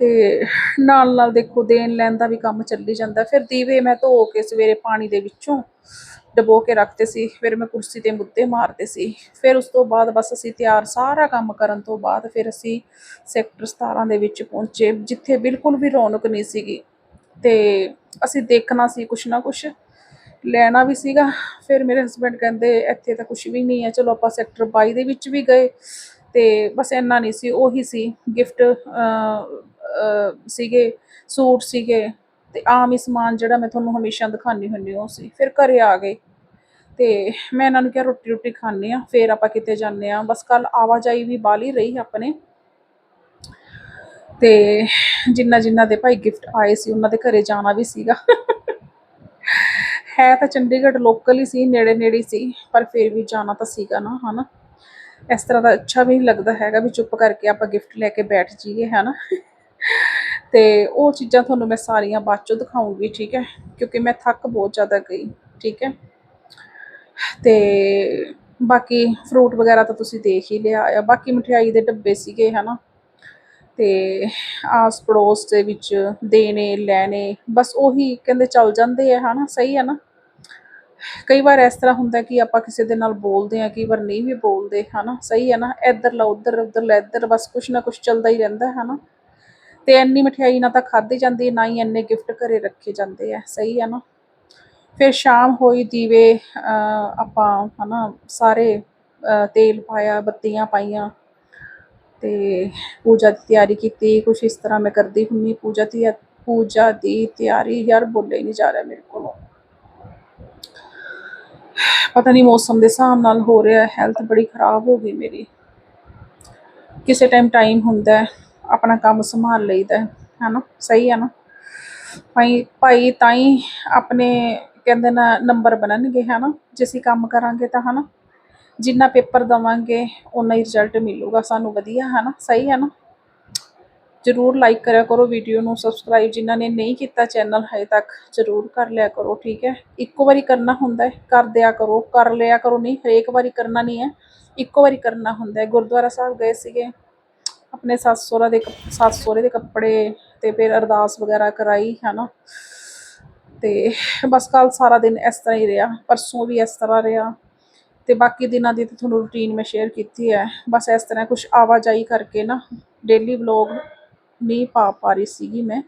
ਤੇ ਨਾਲ ਨਾਲ ਦੇਖੋ ਦੇਣ ਲੈਣ ਦਾ ਵੀ ਕੰਮ ਚੱਲੀ ਜਾਂਦਾ। ਫਿਰ ਦੀਵੇ ਮੈਂ ਧੋ ਕੇ ਸਵੇਰੇ ਪਾਣੀ ਦੇ ਵਿੱਚੋਂ ਡਬੋ ਕੇ ਰੱਖਤੇ ਸੀ, ਫਿਰ ਮੈਂ ਕੁਰਸੀ ਤੇ ਮੁੱਦੇ ਮਾਰਦੇ ਸੀ। ਫਿਰ ਉਸ ਤੋਂ ਬਾਅਦ ਬਸ ਅਸੀਂ ਤਿਆਰ ਸਾਰਾ ਕੰਮ ਕਰਨ ਤੋਂ ਬਾਅਦ ਫਿਰ ਅਸੀਂ ਸੈਕਟਰ 17 ਦੇ ਵਿੱਚ ਪਹੁੰਚੇ, ਜਿੱਥੇ ਬਿਲਕੁਲ ਵੀ ਰੌਣਕ ਨਹੀਂ ਸੀਗੀ। ਤੇ ਅਸੀਂ ਦੇਖਣਾ ਸੀ ਕੁਛ ਨਾ ਕੁਛ, ਲੈਣਾ ਵੀ ਸੀਗਾ। ਫਿਰ ਮੇਰੇ ਹਸਬੰਡ ਕਹਿੰਦੇ, ਇੱਥੇ ਤਾਂ ਕੁਝ ਵੀ ਨਹੀਂ ਹੈ, ਚਲੋ ਆਪਾਂ ਸੈਕਟਰ 22 ਦੇ ਵਿੱਚ ਵੀ ਗਏ। ਤੇ ਬਸ ਇੰਨਾ ਨਹੀਂ ਸੀ, ਉਹੀ ਸੀ, ਗਿਫਟ ਸੀਗੇ, ਸੂਟ ਸੀਗੇ। ਤੇ ਆਮ ਹੀ ਸਮਾਨ ਜਿਹੜਾ ਮੈਂ ਤੁਹਾਨੂੰ ਹਮੇਸ਼ਾ ਦਿਖਾਉਂਦੀ ਹੁੰਦੀ ਹਾਂ, ਉਹ ਸੀ। ਫਿਰ ਘਰੇ ਆ ਗਏ ਤੇ ਮੈਂ ਇਹਨਾਂ ਨੂੰ ਕਿਹਾ ਰੋਟੀ ਰੋਟੀ ਖਾਣੇ ਆ ਫਿਰ ਆਪਾਂ ਕਿਤੇ ਜਾਂਦੇ ਆ ਬਸ ਕੱਲ ਆਵਾਜਾਈ ਵੀ ਬਾਲੀ ਰਹੀ ਆਪਣੇ। ਤੇ ਜਿੰਨਾ ਜਿੰਨਾ ਦੇ ਭਾਈ ਗਿਫਟ ਆਏ ਸੀ, ਉਹਨਾਂ ਦੇ ਘਰੇ ਜਾਣਾ ਵੀ ਸੀਗਾ। ਹੈ ਤਾਂ ਚੰਡੀਗੜ੍ਹ ਲੋਕਲ ਹੀ ਸੀ ਨੇੜੇ ਨੇੜੇ ਸੀ, ਪਰ ਫਿਰ ਵੀ ਜਾਣਾ ਤਾਂ ਸੀਗਾ ਨਾ, ਹਨਾ? ਇਸ ਤਰ੍ਹਾਂ ਦਾ ਅੱਛਾ ਵੀ ਨਹੀਂ ਲੱਗਦਾ ਹੈਗਾ ਵੀ ਚੁੱਪ ਕਰਕੇ ਆਪਾਂ ਗਿਫਟ ਲੈ ਕੇ ਬੈਠ ਜਾਈਏ, ਹਨਾ? ਤੇ ਉਹ ਚੀਜ਼ਾਂ ਤੁਹਾਨੂੰ ਮੈਂ ਸਾਰੀਆਂ ਬਾਅਦ ਚੋਂ ਦਿਖਾਉਂਗੀ, ਠੀਕ ਹੈ? ਕਿਉਂਕਿ ਮੈਂ ਥੱਕ ਬਹੁਤ ਜ਼ਿਆਦਾ ਗਈ, ਠੀਕ ਹੈ? ਤੇ ਬਾਕੀ ਫਰੂਟ ਵਗੈਰਾ ਤਾਂ ਤੁਸੀਂ ਦੇਖ ਹੀ ਲਿਆ ਆ। ਬਾਕੀ ਮਠਿਆਈ ਦੇ ਡੱਬੇ ਸੀਗੇ, ਹਨਾ? ਤੇ ਆਸ ਪੜੋਸ ਦੇ ਵਿੱਚ ਦੇਣੇ, ਲੈਣੇ, ਬਸ ਉਹੀ ਕਹਿੰਦੇ ਚੱਲ ਜਾਂਦੇ ਆ, ਹਨਾ? ਸਹੀ ਹੈ ਨਾ? ਕਈ ਵਾਰ ਇਸ ਤਰ੍ਹਾਂ ਹੁੰਦਾ ਕਿ ਆਪਾਂ ਕਿਸੇ ਦੇ ਨਾਲ ਬੋਲਦੇ ਆ, ਕਈ ਵਾਰ ਨਹੀਂ ਵੀ ਬੋਲਦੇ, ਹਨਾ? ਸਹੀ ਹੈ ਨਾ? ਇੱਧਰ ਲਾ, ਉੱਧਰ ਉੱਧਰ ਲਾ, ਇੱਧਰ ਬਸ ਕੁਛ ਨਾ ਕੁਛ ਚੱਲਦਾ ਹੀ ਰਹਿੰਦਾ ਹੈ ਹਨਾ? ਤੇ ਇੰਨੀ ਮਠਿਆਈ ਨਾ ਤਾਂ ਖਾਧੀ ਜਾਂਦੀ, ਨਾ ਹੀ ਇੰਨੇ ਗਿਫਟ ਘਰੇ ਰੱਖੇ ਜਾਂਦੇ ਆ, ਸਹੀ ਹੈ ਨਾ। ਫਿਰ ਸ਼ਾਮ ਹੋਈ ਦੀਵੇ, ਅਹ ਆਪਾਂ ਹਨਾ ਸਾਰੇ ਤੇਲ ਪਾਇਆ, ਬੱਤੀਆਂ ਪਾਈਆਂ ਤੇ ਪੂਜਾ ਦੀ ਤਿਆਰੀ ਕੀਤੀ, ਕੁਛ ਇਸ ਤਰ੍ਹਾਂ ਮੈਂ ਕਰਦੀ ਹੁੰਨੀ ਪੂਜਾ ਦੀ ਪੂਜਾ ਦੀ ਤਿਆਰੀ ਯਾਰ ਬੋਲੇ ਨਹੀਂ ਜਾ ਰਿਹਾ ਮੇਰੇ ਕੋਲੋਂ। ਪਤਾ ਨਹੀਂ ਮੌਸਮ ਦੇ ਹਿਸਾਬ ਨਾਲ ਹੋ ਰਿਹਾ ਹੈਲਥ ਬੜੀ ਖਰਾਬ ਹੋ ਗਈ ਮੇਰੀ। ਕਿਸੇ ਟਾਈਮ ਟਾਈਮ ਹੁੰਦਾ ਆਪਣਾ ਕੰਮ ਸੰਭਾਲ ਲਈਦਾ ਹੈ ਨਾ ਸਹੀ ਹੈ ਨਾ? ਭਾਈ ਭਾਈ ਤਾਂ ਹੀ ਆਪਣੇ ਕਹਿੰਦੇ ਨਾ ਨੰਬਰ ਬਣਨਗੇ ਹੈ ਨਾ ਜੇ ਅਸੀਂ ਕੰਮ ਕਰਾਂਗੇ ਤਾਂ ਹੈ ਨਾ ਜਿੰਨਾ ਪੇਪਰ ਦਵਾਂਗੇ ਉਨਾ ਹੀ ਰਿਜ਼ਲਟ ਮਿਲੂਗਾ ਸਾਨੂੰ, ਵਧੀਆ ਹੈ ਨਾ ਸਹੀ ਹੈ ਨਾ? ਜਰੂਰ ਲਾਈਕ ਕਰਿਆ ਕਰੋ ਵੀਡੀਓ ਨੂੰ ਸਬਸਕ੍ਰਾਈਬ ਜਿਨ੍ਹਾਂ ਨੇ ਨਹੀਂ ਕੀਤਾ ਚੈਨਲ ਹਜੇ ਤੱਕ, ਜਰੂਰ ਕਰ ਲਿਆ ਕਰੋ, ਠੀਕ ਹੈ? ਇੱਕੋ ਵਾਰੀ ਕਰਨਾ ਹੁੰਦਾ ਹੈ, ਕਰ ਦਿਆ ਕਰੋ, ਕਰ ਲਿਆ ਕਰੋ, ਨਹੀਂ, ਹਰੇਕ ਵਾਰੀ ਕਰਨਾ ਨਹੀਂ ਹੈ, ਇੱਕੋ ਵਾਰੀ ਕਰਨਾ ਹੁੰਦਾ ਹੈ। ਗੁਰਦੁਆਰਾ ਸਾਹਿਬ ਗਏ ਸੀਗੇ ਆਪਣੇ ਸੱਸ ਸਹੁਰਾ ਦੇ ਕੱਪ- ਸੱਸ ਸਹੁਰੇ ਦੇ ਕੱਪੜੇ ਤੇ ਫਿਰ ਅਰਦਾਸ ਵਗੈਰਾ ਕਰਾਈ ਨਾ ਤੇ ਬਸ ਕੱਲ ਸਾਰਾ ਦਿਨ ਇਸ ਤਰ੍ਹਾਂ ਹੀ ਰਿਹਾ, ਪਰਸੋਂ ਵੀ ਇਸ ਤਰ੍ਹਾਂ ਰਿਹਾ। ਤੇ ਬਾਕੀ ਦਿਨਾਂ ਦੀ ਤਾਂ ਤੁਹਾਨੂੰ ਰੁਟੀਨ ਮੈਂ ਸ਼ੇਅਰ ਕੀਤੀ ਹੈ। ਬਸ ਇਸ ਤਰ੍ਹਾਂ ਕੁਝ ਆਵਾਜਾਈ ਕਰਕੇ ਨਾ ਡੇਲੀ ਵਲੌਗ ਨਹੀਂ ਪਾ ਪਾ ਰਹੀ ਸੀਗੀ ਮੈਂ।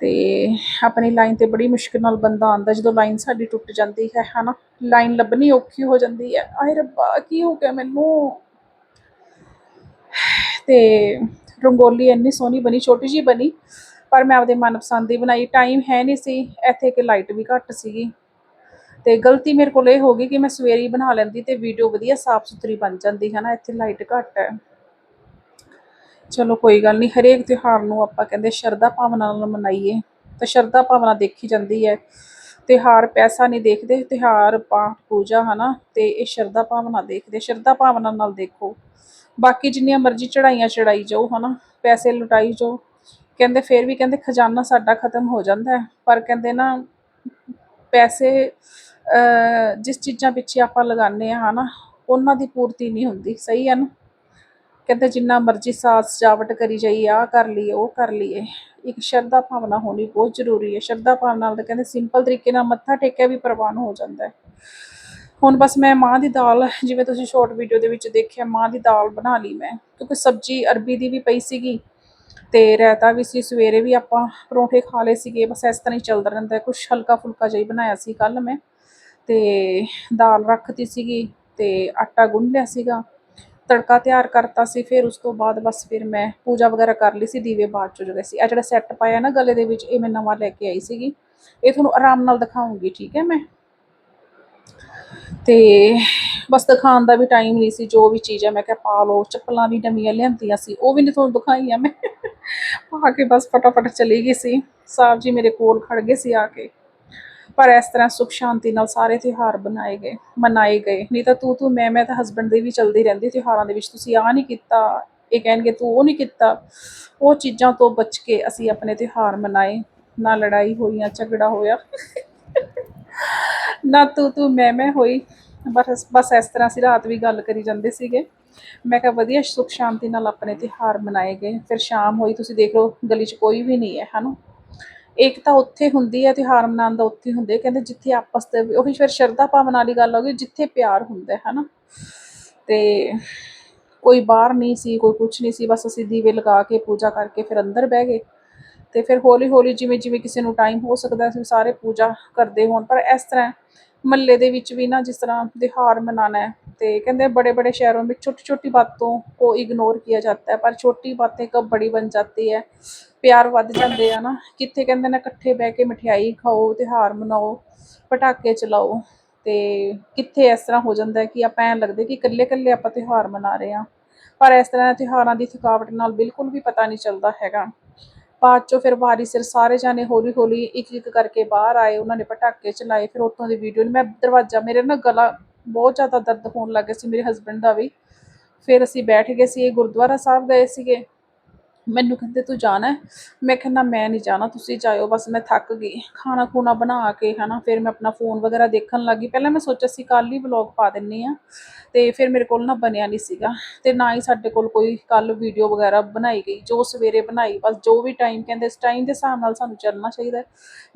ਤੇ ਆਪਣੀ ਲਾਈਨ ਤੇ ਬੜੀ ਮੁਸ਼ਕਿਲ ਨਾਲ ਬੰਦਾ ਆਂਦਾ ਜਦੋਂ ਲਾਈਨ ਸਾਡੀ ਟੁੱਟ ਜਾਂਦੀ ਹੈ, ਹਨਾ। ਲਾਈਨ ਲੱਭਣੀ ਔਖੀ ਹੋ ਜਾਂਦੀ ਹੈ। ਆਏ ਰੱਬਾ, ਕੀ ਹੋ ਗਿਆ ਮੈਨੂੰ? ਤੇ ਰੰਗੋਲੀ ਇੰਨੀ ਸੋਹਣੀ ਬਣੀ, ਛੋਟੀ ਜੀ ਬਣੀ, ਪਰ ਮੈਂ ਆਪਦੇ ਮਨਪਸੰਦ ਦੀ ਬਣਾਈ। ਟਾਈਮ ਹੈ ਨਹੀਂ ਸੀ, ਇੱਥੇ ਕਿ ਲਾਈਟ ਵੀ ਘੱਟ ਸੀਗੀ। ਤੇ ਗਲਤੀ ਮੇਰੇ ਕੋਲ ਇਹ ਹੋ ਗਈ ਕਿ ਮੈਂ ਸਵੇਰੇ ਬਣਾ ਲੈਂਦੀ ਤੇ ਵੀਡੀਓ ਵਧੀਆ ਸਾਫ਼ ਸੁਥਰੀ ਬਣ ਜਾਂਦੀ ਹੈ ਨਾ, ਇੱਥੇ ਲਾਈਟ ਘੱਟ ਹੈ। ਚਲੋ ਕੋਈ ਗੱਲ ਨਹੀਂ, ਹਰੇਕ ਤਿਉਹਾਰ ਨੂੰ ਆਪਾਂ ਕਹਿੰਦੇ ਸ਼ਰਧਾ ਭਾਵਨਾ ਨਾਲ ਮਨਾਈਏ। ਤਾਂ ਸ਼ਰਧਾ ਭਾਵਨਾ ਦੇਖੀ ਜਾਂਦੀ ਹੈ। ਤਿਉਹਾਰ ਪੈਸਾ ਨਹੀਂ ਦੇਖਦੇ, ਤਿਉਹਾਰ ਪਾਠ, ਪੂਜਾ ਹਨਾ ਤੇ ਇਹ ਸ਼ਰਧਾ ਭਾਵਨਾ ਦੇਖਦੇ। ਸ਼ਰਧਾ ਭਾਵਨਾ ਨਾਲ ਦੇਖੋ। ਬਾਕੀ ਜਿੰਨੀਆਂ ਮਰਜ਼ੀ ਚੜਾਈਆਂ ਚੜਾਈ ਜਾਓ, ਹਨਾ? ਪੈਸੇ ਲੁਟਾਈ ਜਾਓ। ਕਹਿੰਦੇ ਫਿਰ ਵੀ ਕਹਿੰਦੇ ਖਜ਼ਾਨਾ ਸਾਡਾ ਖਤਮ ਹੋ ਜਾਂਦਾ ਹੈ। ਪਰ ਕਹਿੰਦੇ ਨਾ ਪੈਸੇ ਜਿਸ ਚੀਜ਼ਾਂ ਪਿੱਛੇ ਆਪਾਂ ਲਗਾਉਂਦੇ ਆ ਹਨਾ, ਉਹਨਾਂ ਦੀ ਪੂਰਤੀ ਨਹੀਂ ਹੁੰਦੀ। ਸਹੀ ਹੈ ਨਾ? ਕਹਿੰਦੇ ਜਿੰਨਾ ਮਰਜ਼ੀ ਸਾਜ ਸਜਾਵਟ ਕਰੀ ਜਾਈਏ ਆਹ ਕਰ ਲਈਏ, ਉਹ ਕਰ ਲਈਏ। ਇੱਕ ਸ਼ਰਧਾ ਭਾਵਨਾ ਹੋਣੀ ਬਹੁਤ ਜ਼ਰੂਰੀ ਹੈ। ਸ਼ਰਧਾ ਭਾਵਨਾ ਨਾਲ ਤਾਂ ਕਹਿੰਦੇ ਸਿੰਪਲ ਤਰੀਕੇ ਨਾਲ ਮੱਥਾ ਟੇਕਿਆ ਵੀ ਪ੍ਰਵਾਨ ਹੋ ਜਾਂਦਾ ਹੈ। ਹੁਣ ਬਸ ਮੈਂ ਮਾਂ ਦੀ ਦਾਲ, ਜਿਵੇਂ ਤੁਸੀਂ ਸ਼ਾਰਟ ਵੀਡੀਓ ਦੇ ਵਿੱਚ ਦੇਖਿਆ ਮਾਂ ਦੀ ਦਾਲ ਬਣਾ ਲਈ ਮੈਂ। ਕਿਉਂਕਿ ਸਬਜ਼ੀ ਅਰਬੀ ਦੀ ਵੀ ਪਈ ਸੀਗੀ ਤੇ ਰਾਇਤਾ ਵੀ ਸੀ, ਸਵੇਰੇ ਵੀ ਆਪਾਂ ਪਰੌਂਠੇ ਖਾ ਲਏ ਸੀਗੇ। ਬਸ ਇਸ ਤਰ੍ਹਾਂ ਹੀ ਚੱਲਦਾ ਰਹਿੰਦਾ ਕੁਝ ਹਲਕਾ ਫੁਲਕਾ ਜਿਹਾ ਬਣਾਇਆ ਸੀ ਕੱਲ ਮੈਂ। ਤੇ ਦਾਲ ਰੱਖਤੀ ਸੀਗੀ ਤੇ ਆਟਾ ਗੁੰਨ ਲਿਆ ਸੀਗਾ। ਤੜਕਾ ਤਿਆਰ ਕਰਤਾ ਸੀ, ਫਿਰ ਉਸ ਤੋਂ ਬਾਅਦ ਬਸ ਫਿਰ ਮੈਂ ਪੂਜਾ ਵਗੈਰਾ ਕਰ ਲਈ ਸੀ, ਦੀਵੇ ਬਾਅਦ ਚ ਜੁੜੇ ਸੀ ਆ ਜਿਹੜਾ ਸੈੱਟ ਪਾਇਆ ਨਾ ਗਲੇ ਦੇ ਵਿੱਚ, ਇਹ ਮੈਂ ਨਵਾਂ ਲੈ ਕੇ ਆਈ ਸੀਗੀ। ਇਹ ਤੁਹਾਨੂੰ ਆਰਾਮ ਨਾਲ ਦਿਖਾਉਂਗੀ, ਠੀਕ ਹੈ ਮੈਂ? ਤੇ ਬਸ ਦਿਖਾਉਣ ਦਾ ਵੀ ਟਾਈਮ ਨਹੀਂ ਸੀ, ਜੋ ਵੀ ਚੀਜ਼ ਹੈ ਮੈਂ ਕਿਹਾ ਪਾ ਲਓ, ਚੱਪਲਾਂ ਵੀ ਨਵੀਆਂ ਲਿਆਂਦੀਆਂ ਸੀ, ਉਹ ਵੀ ਨਹੀਂ ਤੁਹਾਨੂੰ ਦਿਖਾਈਆਂ ਮੈਂ। ਪਾ ਕੇ ਬਸ ਫਟਾਫਟ ਚਲੀ ਗਈ ਸੀ। ਸਾਹਿਬ ਜੀ ਮੇਰੇ ਕੋਲ ਖੜ ਗਏ ਸੀ ਆ ਕੇ। ਪਰ ਇਸ ਤਰ੍ਹਾਂ ਸੁਖ ਸ਼ਾਂਤੀ ਨਾਲ ਸਾਰੇ ਤਿਉਹਾਰ ਬਣਾਏ ਗਏ, ਮਨਾਏ ਗਏ। ਨਹੀਂ ਤਾਂ ਤੂੰ ਤੂੰ ਮੈਂ ਮੈਂ ਤਾਂ ਹਸਬੰਡ ਦੇ ਵੀ ਚੱਲਦੀ ਰਹਿੰਦੀ ਤਿਉਹਾਰਾਂ ਦੇ ਵਿੱਚ। ਤੁਸੀਂ ਆ ਨਹੀਂ ਕੀਤਾ, ਇਹ ਕਹਿਣਗੇ ਤੂੰ ਉਹ ਨਹੀਂ ਕੀਤਾ। ਉਹ ਚੀਜ਼ਾਂ ਤੋਂ ਬਚ ਕੇ ਅਸੀਂ ਆਪਣੇ ਤਿਉਹਾਰ ਮਨਾਏ। ਨਾ ਲੜਾਈ ਹੋਈ, ਨਾ ਝਗੜਾ ਹੋਇਆ। ਨਾ ਤੂੰ ਤੂੰ ਮੈਂ ਮੈਂ ਹੋਈ। ਬਸ ਬਸ ਇਸ ਤਰ੍ਹਾਂ ਅਸੀਂ ਰਾਤ ਵੀ ਗੱਲ ਕਰੀ ਜਾਂਦੇ ਸੀਗੇ। ਮੈਂ ਕਿਹਾ ਵਧੀਆ ਸੁਖ ਸ਼ਾਂਤੀ ਨਾਲ ਆਪਣੇ ਤਿਉਹਾਰ ਮਨਾਏ ਗਏ। ਫਿਰ ਸ਼ਾਮ ਹੋਈ, ਤੁਸੀਂ ਦੇਖ ਲਓ, ਗਲੀ 'ਚ ਕੋਈ ਵੀ ਨਹੀਂ ਹੈ, ਹਨਾ? ਇੱਕ ਤਾਂ ਉੱਥੇ ਹੁੰਦੀ ਹੈ ਤਿਉਹਾਰ ਮਨਾਉਣ ਦਾ, ਉੱਥੇ ਹੁੰਦੇ। ਕਹਿੰਦੇ ਜਿੱਥੇ ਆਪਸ ਦੇ ਉਹੀ ਫਿਰ ਸ਼ਰਧਾ ਭਾਵਨਾ ਵਾਲੀ ਗੱਲ ਹੋ ਗਈ, ਜਿੱਥੇ ਪਿਆਰ ਹੁੰਦਾ ਹੈ ਹਨਾ? ਤੇ ਕੋਈ ਬਾਹਰ ਨਹੀਂ ਸੀ, ਕੋਈ ਕੁਝ ਨਹੀਂ ਸੀ। ਬਸ ਅਸੀਂ ਦੀਵੇ ਲਗਾ ਕੇ, ਪੂਜਾ ਕਰਕੇ ਫਿਰ ਅੰਦਰ ਬਹਿ ਗਏ। ਤੇ ਫਿਰ ਹੌਲੀ ਹੌਲੀ ਜਿਵੇਂ ਜਿਵੇਂ ਕਿਸੇ ਨੂੰ ਟਾਈਮ ਹੋ ਸਕਦਾ ਅਸੀਂ ਸਾਰੇ ਪੂਜਾ ਕਰਦੇ ਹੋਣ। ਪਰ ਇਸ ਤਰ੍ਹਾਂ ਮਹੱਲੇ ਦੇ ਵਿੱਚ ਵੀ ਨਾ ਜਿਸ ਤਰ੍ਹਾਂ ਤਿਉਹਾਰ ਮਨਾਣਾ ਤੇ ਕਹਿੰਦੇ ਬੜੇ ਬੜੇ ਸ਼ਹਿਰਾਂ ਵਿੱਚ ਛੋਟੀ ਛੋਟੀ ਬਾਤੋਂ ਕੋ ਇਗਨੋਰ ਕੀਤਾ ਜਾਂਦਾ ਹੈ, ਪਰ ਛੋਟੀ ਬਾਤਾਂ ਕਬ ਬੜੀ ਬਣ ਜਾਂਦੀ ਹੈ। ਪਿਆਰ ਵੱਧ ਜਾਂਦੇ ਆ ਨਾ, ਕਿੱਥੇ ਕਹਿੰਦੇ ਨੇ, ਇਕੱਠੇ ਬਹਿ ਕੇ ਮਠਿਆਈ ਖਾਓ, ਤਿਉਹਾਰ ਮਨਾਓ, ਪਟਾਕੇ ਚਲਾਓ ਤੇ ਕਿੱਥੇ ਇਸ ਤਰ੍ਹਾਂ ਹੋ ਜਾਂਦਾ ਕਿ ਆਪਾਂ ਐਂ ਲੱਗਦੇ ਕਿ ਇਕੱਲੇ ਇਕੱਲੇ ਆਪਾਂ ਤਿਉਹਾਰ ਮਨਾ ਰਹੇ ਆ ਪਰ ਇਸ ਤਰ੍ਹਾਂ ਤਿਉਹਾਰਾਂ ਦੀ ਥਕਾਵਟ ਨਾਲ ਬਿਲਕੁਲ ਵੀ ਪਤਾ ਨਹੀਂ ਚੱਲਦਾ ਹੈਗਾ। ਬਾਅਦ ਚੋਂ ਫਿਰ ਵਾਰੀ ਸਿਰ ਸਾਰੇ ਜਾਣੇ ਹੌਲੀ ਹੌਲੀ ਇੱਕ ਇੱਕ ਕਰਕੇ ਬਾਹਰ ਆਏ, ਉਹਨਾਂ ਨੇ ਪਟਾਕੇ ਚਲਾਏ, ਫਿਰ ਉੱਥੋਂ ਦੀ ਵੀਡੀਓ ਮੈਂ ਦਰਵਾਜ਼ਾ, ਮੇਰੇ ਨਾ ਗਲਾ ਬਹੁਤ ਜ਼ਿਆਦਾ ਦਰਦ ਹੋਣ ਲੱਗ ਗਿਆ ਸੀ, ਮੇਰੇ ਹਸਬੰਡ ਦਾ ਵੀ। ਫਿਰ ਅਸੀਂ ਬੈਠ ਗਏ ਸੀ ਗੁਰਦੁਆਰਾ ਸਾਹਿਬ ਗਏ ਸੀਗੇ। ਮੈਨੂੰ ਕਹਿੰਦੇ ਤੂੰ ਜਾਣਾ ਮੈਂ ਕਿਹਾ, ਨਾ ਮੈਂ ਨਹੀਂ ਜਾਣਾ, ਤੁਸੀਂ ਜਾਇਓ, ਬਸ ਮੈਂ ਥੱਕ ਗਈ। ਖਾਣਾ ਖੂਣਾ ਬਣਾ ਕੇ, ਹਨਾ, ਫਿਰ ਮੈਂ ਆਪਣਾ ਫੋਨ ਵਗੈਰਾ ਦੇਖਣ ਲੱਗੀ। ਪਹਿਲਾਂ ਮੈਂ ਸੋਚਿਆ ਸੀ ਕੱਲ ਹੀ ਵਲੌਗ ਪਾ ਦਿੰਨੀ ਆ। ਤੇ ਫਿਰ ਮੇਰੇ ਕੋਲ ਨਾ ਬਣਿਆ ਨਹੀਂ ਸੀਗਾ। ਤੇ ਨਾ ਹੀ ਸਾਡੇ ਕੋਲ ਕੋਈ ਕੱਲ ਵੀਡੀਓ ਵਗੈਰਾ ਬਣਾਈ ਗਈ। ਜੋ ਸਵੇਰੇ ਬਣਾਈ, ਬਸ ਜੋ ਵੀ ਟਾਈਮ ਕਹਿੰਦੇ ਇਸ ਟਾਈਮ ਦੇ ਹਿਸਾਬ ਨਾਲ ਸਾਨੂੰ ਚੱਲਣਾ ਚਾਹੀਦਾ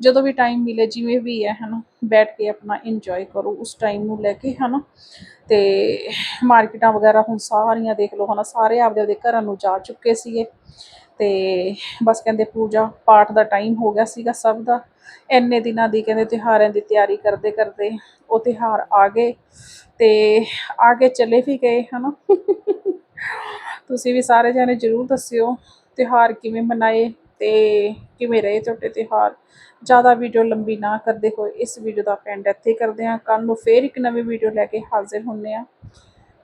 ਜਦੋਂ ਵੀ ਟਾਈਮ ਮਿਲੇ, ਜਿਵੇਂ ਵੀ ਹੈ, ਹਨਾ, ਬੈਠ ਕੇ ਆਪਣਾ ਇੰਜੋਏ ਕਰੋ, ਉਸ ਟਾਈਮ ਨੂੰ ਲੈ ਕੇ, ਹਨਾ। ਤੇ ਮਾਰਕੀਟਾਂ ਵਗੈਰਾ ਹੁਣ ਸਾਰੀਆਂ ਦੇਖ ਲਓ, ਹਨਾ, ਸਾਰੇ ਆਪਦੇ ਆਪਦੇ ਘਰਾਂ ਨੂੰ ਜਾ ਚੁੱਕੇ ਸੀਗੇ। ਤੇ ਬਸ ਕਹਿੰਦੇ ਪੂਜਾ ਪਾਠ ਦਾ ਟਾਈਮ ਹੋ ਗਿਆ ਸੀਗਾ ਸਭ ਦਾ। ਇੰਨੇ ਦਿਨਾਂ ਦੀ ਕਹਿੰਦੇ ਤਿਉਹਾਰਾਂ ਦੀ ਤਿਆਰੀ ਕਰਦੇ ਕਰਦੇ ਉਹ ਤਿਉਹਾਰ ਆ ਗਏ ਤੇ ਆ ਕੇ ਚਲੇ ਵੀ ਗਏ, ਹਨਾ। ਤੁਸੀਂ ਵੀ ਸਾਰੇ ਜਾਣੇ ਜਰੂਰ ਦੱਸਿਓ ਤਿਉਹਾਰ ਕਿਵੇਂ ਮਨਾਏ। ਤੇ ਕਿਵੇਂ ਰਹੇ ਤੁਹਾਡੇ ਤਿਉਹਾਰ? ਜ਼ਿਆਦਾ ਵੀਡੀਓ ਲੰਬੀ ਨਾ ਕਰਦੇ ਹੋਏ ਇਸ ਵੀਡੀਓ ਦਾ ਐਂਡ ਇੱਥੇ ਕਰਦੇ ਹਾਂ। ਕੱਲ ਨੂੰ ਫੇਰ ਇੱਕ ਨਵੀਂ ਵੀਡੀਓ ਲੈ ਕੇ ਹਾਜ਼ਰ ਹੁੰਨੇ ਆ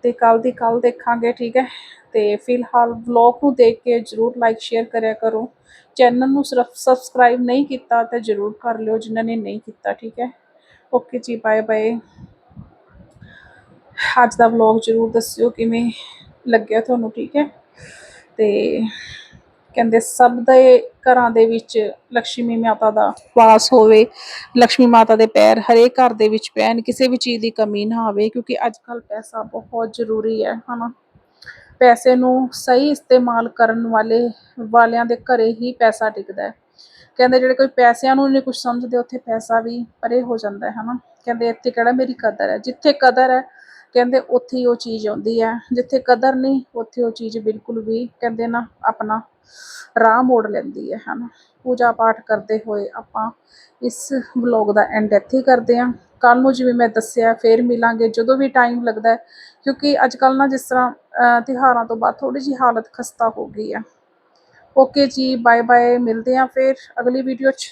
ਤੇ ਕੱਲ ਦੀ ਕੱਲ ਦੇਖਾਂਗੇ, ਠੀਕ ਹੈ? ਤੇ ਫਿਲਹਾਲ ਵਲੌਗ ਨੂੰ ਦੇਖ ਕੇ ਜਰੂਰ ਲਾਈਕ ਸ਼ੇਅਰ ਕਰਿਆ ਕਰੋ। ਚੈਨਲ ਨੂੰ ਸਿਰਫ ਸਬਸਕ੍ਰਾਈਬ ਨਹੀਂ ਕੀਤਾ ਤਾਂ ਜਰੂਰ ਕਰ ਲਿਓ, ਜਿਨ੍ਹਾਂ ਨੇ ਨਹੀਂ ਕੀਤਾ, ਠੀਕ ਹੈ? ਓਕੇ ਜੀ ਬਾਏ ਬਾਏ ਅੱਜ ਦਾ ਵਲੌਗ ਜਰੂਰ ਦੱਸਿਓ ਕਿਵੇਂ ਲੱਗਿਆ ਤੁਹਾਨੂੰ, ਠੀਕ ਹੈ? ਤੇ ਕਹਿੰਦੇ ਸਭ ਦੇ ਘਰਾਂ ਦੇ ਵਿੱਚ ਲక్ష్ਮੀ ਮਾਤਾ ਦਾ ਵਾਸ ਹੋਵੇ ਲక్ష్ਮੀ ਮਾਤਾ ਦੇ ਪੈਰ ਹਰੇਕ ਘਰ ਦੇ ਵਿੱਚ ਪੈਣ, ਕਿਸੇ ਵੀ ਚੀਜ਼ ਦੀ ਕਮੀ ਨਾ ਆਵੇ, ਕਿਉਂਕਿ ਅੱਜ ਕੱਲ ਪੈਸਾ ਬਹੁਤ ਜ਼ਰੂਰੀ ਹੈ, ਹਨਾ? ਪੈਸੇ ਨੂੰ ਸਹੀ ਇਸਤੇਮਾਲ ਕਰਨ ਵਾਲੇ, ਵਾਲਿਆਂ ਦੇ ਘਰੇ ਹੀ ਪੈਸਾ ਟਿਕਦਾ ਹੈ। ਕਹਿੰਦੇ ਜਿਹੜੇ ਕੋਈ ਪੈਸਿਆਂ ਨੂੰ ਨਹੀਂ ਕੁਝ ਸਮਝਦੇ, ਉੱਥੇ ਪੈਸਾ ਵੀ ਪਰੇ ਹੋ ਜਾਂਦਾ ਹੈ, ਹਨਾ? ਕਹਿੰਦੇ ਇੱਥੇ ਕਿਹੜਾ ਮੇਰੀ ਕਦਰ ਹੈ? ਜਿੱਥੇ ਕਦਰ ਹੈ ਕਹਿੰਦੇ ਉੱਥੇ ਹੀ ਉਹ ਚੀਜ਼ ਆਉਂਦੀ ਹੈ ਜਿੱਥੇ ਕਦਰ ਨਹੀਂ ਉੱਥੇ ਉਹ ਚੀਜ਼ ਬਿਲਕੁਲ ਵੀ ਕਹਿੰਦੇ ਨਾ ਆਪਣਾ ਰਾਹ ਮੋੜ ਲੈਂਦੀ ਹੈ ਹਨਾ। ਪੂਜਾ ਪਾਠ ਕਰਦੇ ਹੋਏ ਆਪਾਂ ਇਸ ਵਲੌਗ ਦਾ ਐਂਡ ਇੱਥੇ ਹੀ ਕਰਦੇ ਹਾਂ। ਕੱਲ ਨੂੰ ਜਿਵੇਂ ਮੈਂ ਦੱਸਿਆ ਫੇਰ ਮਿਲਾਂਗੇ ਜਦੋਂ ਵੀ ਟਾਈਮ ਲੱਗਦਾ ਕਿਉਂਕਿ ਅੱਜ ਕੱਲ ਨਾ ਜਿਸ ਤਰ੍ਹਾਂ ਅਹ, ਤਿਉਹਾਰਾਂ ਤੋਂ ਬਾਅਦ ਥੋੜੀ ਜਿਹੀ ਹਾਲਤ ਖਸਤਾ ਹੋ ਗਈ ਹੈ। ਓਕੇ ਜੀ ਬਾਏ ਬਾਏ ਮਿਲਦੇ ਹਾਂ ਫਿਰ ਅਗਲੀ ਵੀਡੀਓ 'ਚ।